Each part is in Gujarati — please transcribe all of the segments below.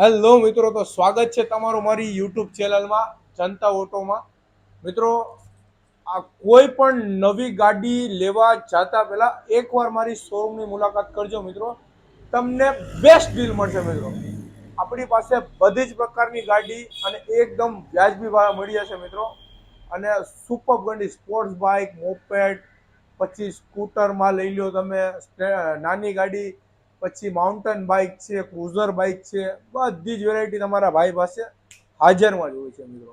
હેલો મિત્રો, તો સ્વાગત છે તમારું મારી યુટ્યુબ ચેનલમાં, જનતા ઓટોમાં. મિત્રો, આ કોઈ પણ નવી ગાડી લેવા જતા પહેલા એકવાર મારી શોરૂમની મુલાકાત કરજો મિત્રો. તમને બેસ્ટ ડીલ મળશે મિત્રો. આપણી પાસે બધી જ પ્રકારની ગાડી અને એકદમ વ્યાજબી ભાવે મળી જશે મિત્રો. અને સુપર ગંડી સ્પોર્ટ્સ બાઇક મોપેડ પછી સ્કૂટરમાં લઈ લો તમે નાની ગાડી પછી માઉન્ટેન બાઇક છે ક્રુઝર બાઇક છે, બધી જ વેરાયટી તમારા ભાઈ પાસે હાજરમાં જ હોય છે મિત્રો.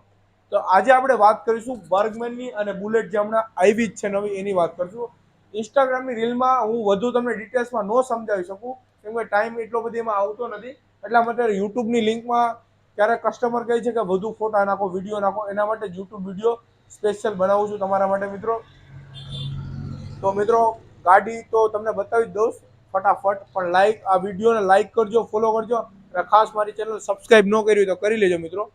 તો આજે આપણે વાત કરીશું બર્ગમેનની અને બુલેટ જે હમણાં આવી જ છે નવી, એની વાત કરીશું. ઇન્સ્ટાગ્રામની રીલમાં હું વધુ તમને ડિટેલ્સમાં ન સમજાવી શકું, કેમ કે ટાઈમ એટલો બધી એમાં આવતો નથી. એટલા માટે યુટ્યુબની લિંકમાં ક્યારેક કસ્ટમર કહે છે કે વધુ ફોટા નાખો વીડિયો નાખો, એના માટે યુટ્યુબ વીડિયો સ્પેશિયલ બનાવું છું તમારા માટે મિત્રો. તો મિત્રો, ગાડી તો તમને બતાવી જ દઉં ફટાફટ પણ લાઈક આ વિડીયોને લાઈક કરજો ફોલો કરજો. અને ખાસ મારી ચેનલ સબસ્ક્રાઈબ ન કરી તો કરી લેજો મિત્રો.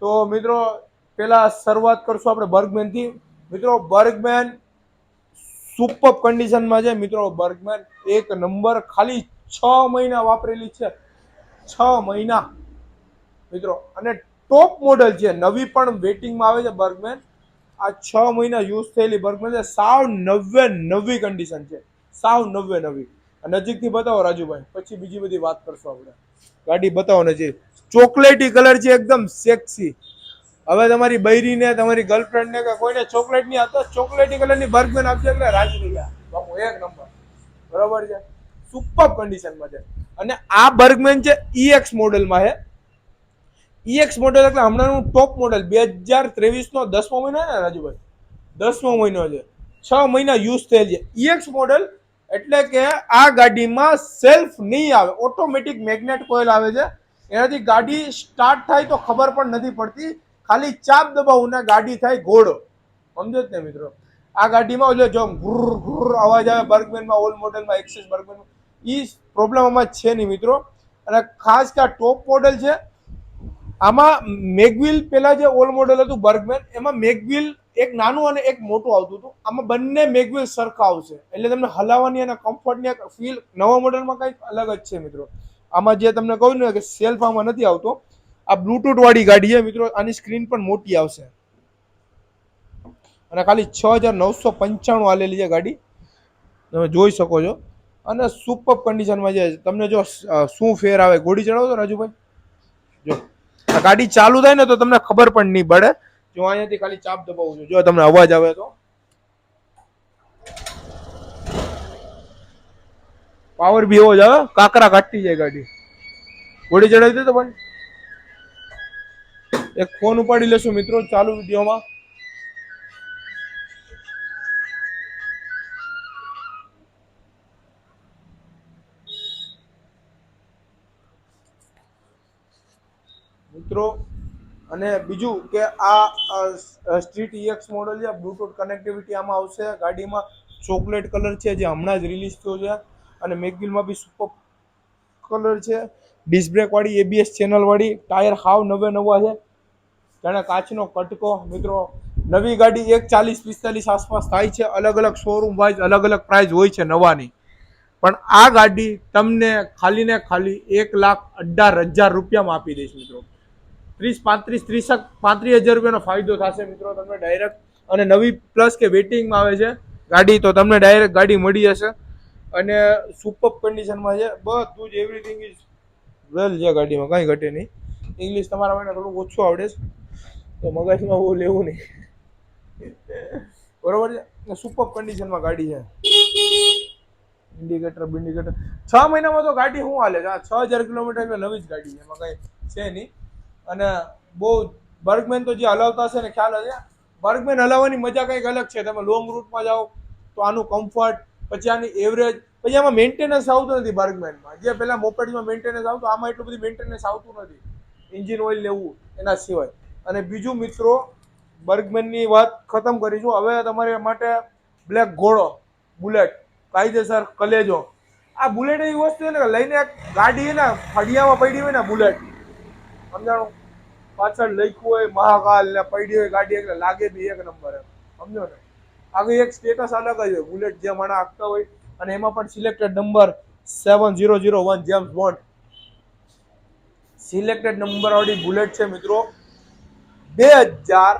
તો મિત્રો, પહેલાં શરૂઆત કરશું આપણે બર્ગમેનથી. મિત્રો, બર્ગમેન સુપર કન્ડિશનમાં છે. મિત્રો, બર્ગમેન એક નંબર ખાલી છ મહિના વાપરેલી છે. છ મહિના. મિત્રો, અને ટોપ મોડલ છે. નવી પણ વેટિંગમાં આવે છે બર્ગમેન. આ છ મહિના યુઝ થયેલી બર્ગમેન છે. સાવ નવે નવી કન્ડિશન છે. સાવ નવે નવી. નજીકથી બતાવો રાજુભાઈ. પછી બીજી બધી વાત કરશું આપણે. ગાડી બતાવો નજીક ચોકલેટી કલર છે એકદમ સેક્સી હવે તમારી બૈરીને, તમારી ગર્લફ્રેન્ડને કે કોઈને ચોકલેટ નહીં આપતો ચોકલેટી કલરની બર્ગમેન આપશે એટલે રાજી થઈ ગયા. બાપુ, એક નંબર. બરોબર છે? સુપર કન્ડિશનમાં છે. અને આ બર્ગમેન છે ઈએક્સ મોડેલમાં છે. ઈએક્સ મોડેલ એટલે હમણાંનું ટોપ મોડેલ બે હજાર ત્રેવીસનો દસમો મહિનો ને રાજુભાઈ? દસમો મહિનો છે. છ મહિના યુઝ થયેલ છે. ઈએક્સ મોડેલ એટલે કે આ ગાડીમાં સેલ્ફ નહીં આવે. ઓટોમેટિક મેગ્નેટ કોઇલ આવે છે. એનાથી ગાડી સ્ટાર્ટ થાય તો ખબર પણ નથી પડતી. ખાલી ચાપ દબાવું ને ગાડી થાય ઘોડો. સમજો જ ને મિત્રો? આ ગાડીમાં ઓલો જો ઘુર ઘુર અવાજ આવે બર્ગમેનમાં ઓલ મોડેલમાં એક્સેસ બર્ગમેનમાં એ પ્રોબ્લેમ આમાં છે નહીં મિત્રો. અને ખાસ કે આ ટોપ મોડેલ છે. આમાં મેગવિલ પહેલાં જે ઓલ મોડેલ હતું બર્ગમેન, એમાં મેગવિલ એક નાનું અને એક મોટું આવતું હતું. આમાં બંને મેગવિલ સરખા આવશે. એટલે તમને હલાવવાની અને કમ્ફર્ટની ફીલ નવા મોડલમાં કંઈક અલગ જ છે મિત્રો. આમાં જે તમને કહ્યું ને કે સેલ્ફ આમાં નથી આવતો. આ બ્લુટૂથ વાળી ગાડી છે મિત્રો. આની સ્ક્રીન પણ મોટી આવશે. અને ખાલી છ હજાર નવસો પંચાણું આલેલી છે ગાડી. તમે જોઈ શકો છો. અને સુપર કન્ડિશનમાં છે તમને જો શું ફેર આવે, ગોળી ચડાવો તો રાજુભાઈ. જો. આ ગાડી ચાલુ થાય ને તો તમને ખબર પણ નહીં પડે. જો અહીંયાથી ખાલી ચાપ દબાવું છું. જો તમને અવાજ આવે તો. પાવર બી એવો જ આવે. કાકરા કાઢતી જાય ગાડી. ઘોડી ચડાવી દે તો પણ. એક ફોન ઉપાડી લેશું મિત્રો, ચાલુ વિડીયોમાં. મિત્રો અને બીજું કે આ સ્ટ્રીટ ઈએક્સ મોડલ છે બ્લૂટૂથ કનેક્ટિવિટી આમાં આવશે, ગાડીમાં ચોકલેટ કલર છે, જે હમણાં જ રિલીઝ થયો છે, અને મેગિલમાં બી સુપર કલર છે. ડિસ્ક બ્રેક વાળી એબીએસ ચેનલ વાળી ટાયર હાવ નવે નવા છે. જાણે કાચનો કટકો, મિત્રો. નવી ગાડી એક ચાલીસ પિસ્તાલીસ આસપાસ થાય છે, અલગ અલગ શોરૂમ વાઇઝ અલગ અલગ પ્રાઇસ હોય છે નવાની. પણ આ ગાડી તમને ખાલી ને ખાલી એક લાખ અઢાર હજાર રૂપિયામાં આપી દઈશ, મિત્રો. ત્રીસ, પાંત્રીસ ત્રીસ પાંત્રીસ હજાર રૂપિયાનો ફાયદો થશે મિત્રો તમને ડાયરેક્ટ અને નવી પ્લસ કે વેટિંગમાં આવે છે ગાડી, તો તમને ડાયરેક્ટ ગાડી મળી જશે. અને સુપર કન્ડિશનમાં છે, બધું જ એવરીથિંગ ઇઝ વેલ છે ગાડીમાં, કાંઈ ઘટે નહીં. ઇંગ્લિશ તમારા માટે થોડુંક ઓછું આવડે છે. તો મગજમાં બહુ લેવું નહીં. બરોબર છે? સુપર કન્ડિશનમાં ગાડી છે. ઇન્ડિકેટર બિન્ડિકેટર. છ મહિનામાં તો ગાડી શું હાલે છે? હજાર કિલોમીટર નવી જ ગાડી છે, એમાં કાંઈ છે નહીં. અને બહુ બર્ગમેન તો જે હલાવતા હશે ને ખ્યાલ હશે? બર્ગમેન હલાવવાની મજા કંઈક અલગ છે. તમે લોંગ રૂટમાં જાઓ, તો આનું કમ્ફર્ટ પછી આની એવરેજ પછી આમાં મેન્ટેનન્સ આવતું નથી બર્ગમેનમાં. જે પહેલાં મોપેડમાં મેન્ટેનન્સ આવતું, આમાં એટલું બધું મેન્ટેનન્સ આવતું નથી. એન્જિન ઓઇલ લેવું એના સિવાય. અને બીજું મિત્રો, બર્ગમેનની વાત ખતમ કરીશું. હવે તમારે માટે બ્લેક ઘોડો, બુલેટ, કાયદેસર કલેજો. આ બુલેટ એવી વસ્તુ છે ને લઈને ગાડી ને, ફળિયામાં પડી હોય ને બુલેટ. સમજાણું? પાછળ લખ્યું હોય, મહાકાલ ને પડી હોય, ગાડી એટલે લાગે બી એક નંબર એમ. સમજો ને? આગળ એક સ્ટેટસ અલગ જ હોય. બુલેટ જે માણા આપતા હોય, અને એમાં પણ selected number seven zero zero one James Bond selected નંબરવાળી bullet છે મિત્રો. બે હજાર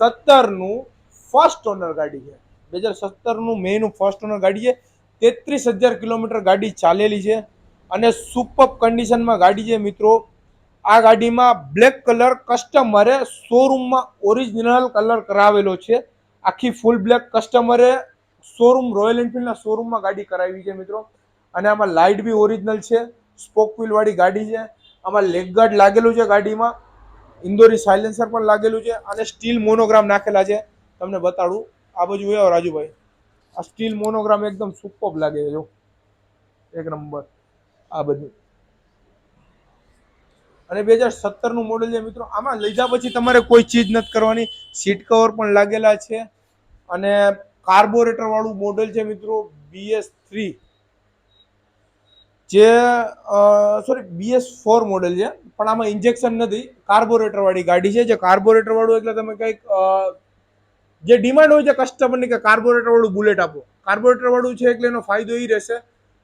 સત્તરનું ફર્સ્ટ ઓનર ગાડી છે. બે હજાર સત્તરનું મેનું ફર્સ્ટ ઓનર ગાડી છે. તેત્રીસ હજાર કિલોમીટર ગાડી ચાલેલી છે. અને સુપર કન્ડિશનમાં ગાડી છે મિત્રો. આ ગાડીમાં બ્લેક કલર કસ્ટમરે શોરૂમમાં ઓરિજિનલ કલર કરાવેલો છે. આખી ફૂલ બ્લેક કસ્ટમરે શોરૂમ રોયલ એન્ફિલ્ડના શોરૂમમાં ગાડી કરાવી છે મિત્રો. અને આમાં લાઇટ બી ઓરિજિનલ છે સ્પોક વ્હીલવાળી ગાડી છે. આમાં લેગ ગાર્ડ લાગેલું છે ગાડીમાં. ઇન્દોરી સાયલેન્સર પણ લાગેલું છે અને સ્ટીલ મોનોગ્રામ નાખેલા છે. તમને બતાડું, આ બાજુ આવ્યો રાજુભાઈ. આ સ્ટીલ મોનોગ્રામ એકદમ સુપર લાગે છે, જો. એક નંબર આ બધું અને બે હજાર સત્તરનું મોડલ છે મિત્રો આમાં લીધા પછી તમારે કોઈ ચીજ નથી કરવાની. સીટ કવર પણ લાગેલા છે. અને કાર્બોરેટરવાળું મોડલ છે મિત્રો બીએસ થ્રી જે સોરી બીએસ ફોર મોડલ છે. પણ આમાં ઇન્જેક્શન નથી. કાર્બોરેટરવાળી ગાડી છે. જે કાર્બોરેટરવાળું એટલે તમે કંઈક જે ડિમાન્ડ હોય છે કસ્ટમરની કે કાર્બોરેટરવાળું બુલેટ આપો. કાર્બોરેટરવાળું છે એટલે એનો ફાયદો એ રહેશે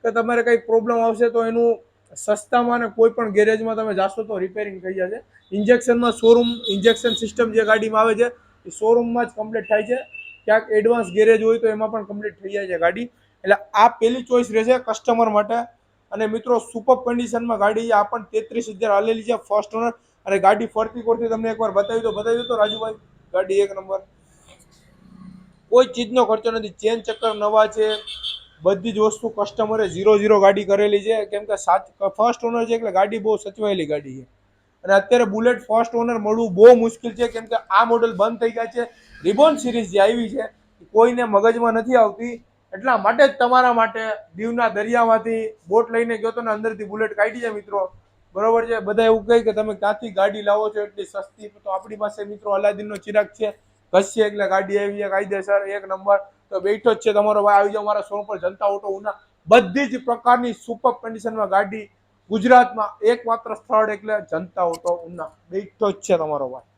કે તમારે કંઈક પ્રોબ્લેમ આવશે તો એનું સસ્તામાં અને કોઈ પણ ગેરેજમાં તમે જાશો તો રિપેરિંગ થઈ જશે. ઇન્જેક્શનમાં શોરૂમ ઇન્જેક્શન સિસ્ટમ જે ગાડીમાં આવે છે, એ શોરૂમમાં જ કમ્પ્લીટ થાય છે. ક્યાંક એડવાન્સ ગેરેજ હોય તો એમાં પણ કમ્પ્લીટ થઈ જાય છે ગાડી. એટલે આ પહેલી ચોઈસ રહેશે કસ્ટમર માટે. અને મિત્રો સુપર કન્ડિશનમાં ગાડી આ પણ તેત્રીસ હજાર હાલેલી છે ફર્સ્ટ ઓનર અને ગાડી ફરતી ફરતી તમને એકવાર બતાવી દો બતાવી દો તો રાજુભાઈ, ગાડી એક નંબર. કોઈ ચીજનો ખર્ચો નથી. ચેન ચક્કર નવા છે બધી જ વસ્તુ કસ્ટમરે ઝીરો ઝીરો ગાડી કરેલી છે. કેમ કે સાચ ફર્સ્ટ ઓનર છે એટલે ગાડી બહુ સચવાયેલી ગાડી છે. અને અત્યારે બુલેટ ફર્સ્ટ ઓનર મળવું બહુ મુશ્કેલ છે. કેમ કે આ મોડલ બંધ થઈ ગયા છે. રિબોન સિરીઝ જે આવી છે કોઈને મગજમાં નથી આવતી. એટલા માટે જ તમારા માટે દીવના દરિયામાંથી બોટ લઈને ગયો તો ને અંદરથી બુલેટ કાઢી છે મિત્રો. બરોબર છે? બધા એવું કહે કે તમે ક્યાંથી ગાડી લાવો છો? એટલી સસ્તી. તો આપણી પાસે મિત્રો અલાદીનનો ચિરાગ છે. ઘસીએ એટલે ગાડી આવી છે, કાયદેસર, એક નંબર. તો બેઠો જ છે તમારો ભાઈ. આવી જાઓ, મારા શોરૂમ પર જનતા ઓટો ઉના. બધી જ પ્રકારની સુપર કન્ડિશનમાં ગાડી ગુજરાતમાં એકમાત્ર સ્થળ એટલે જનતા ઓટો ઉના. બેઠો જ છે તમારો ભાઈ.